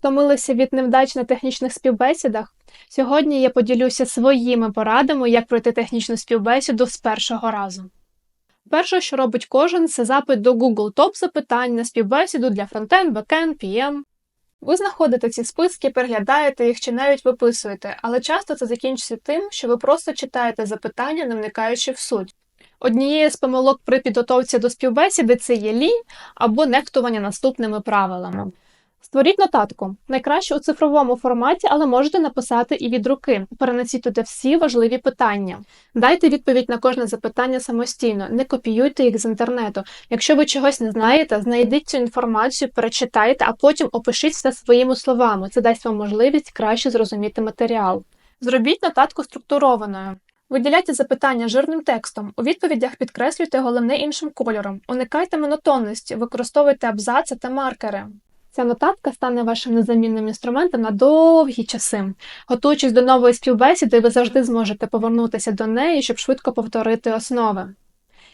Втомилися від невдач на технічних співбесідах? Сьогодні я поділюся своїми порадами, як пройти технічну співбесіду з першого разу. Перше, що робить кожен, це запит до Google топ запитань на співбесіду для фронтенд, бекенд, PM. Ви знаходите ці списки, переглядаєте їх чи навіть виписуєте, але часто це закінчується тим, що ви просто читаєте запитання, не вникаючи в суть. Однією з помилок при підготовці до співбесіди це є лінь або нехтування наступними правилами. Створіть нотатку. Найкраще у цифровому форматі, але можете написати і від руки. Перенесіть туди всі важливі питання. Дайте відповідь на кожне запитання самостійно, не копіюйте їх з інтернету. Якщо ви чогось не знаєте, знайдіть цю інформацію, перечитайте, а потім опишіть все своїми словами. Це дасть вам можливість краще зрозуміти матеріал. Зробіть нотатку структурованою. Виділяйте запитання жирним текстом. У відповідях підкреслюйте головне іншим кольором. Уникайте монотонності, використовуйте абзаци та маркери. Ця нотатка стане вашим незамінним інструментом на довгі часи. Готуючись до нової співбесіди, ви завжди зможете повернутися до неї, щоб швидко повторити основи.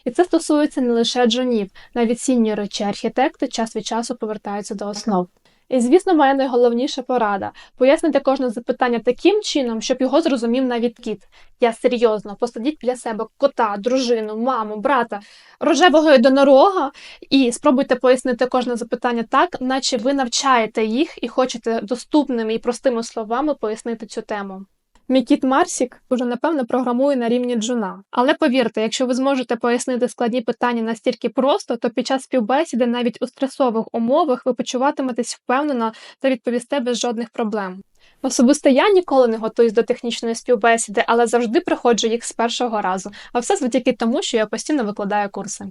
І це стосується не лише джунів, навіть сіньори чи архітекти час від часу повертаються до основ. І, звісно, моя найголовніша порада пояснити кожне запитання таким чином, щоб його зрозумів навіть кіт. Я серйозно посадіть для себе кота, дружину, маму, брата, рожевого єдинорога і спробуйте пояснити кожне запитання так, наче ви навчаєте їх і хочете доступними і простими словами пояснити цю тему. Мій кіт Марсік уже напевно програмує на рівні джуна. Але повірте, якщо ви зможете пояснити складні питання настільки просто, то під час співбесіди навіть у стресових умовах ви почуватиметесь впевнено та відповісте без жодних проблем. Особисто я ніколи не готуюсь до технічної співбесіди, але завжди приходжу їх з першого разу, а все завдяки тому, що я постійно викладаю курси.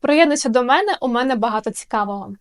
Приєднуйся до мене, у мене багато цікавого.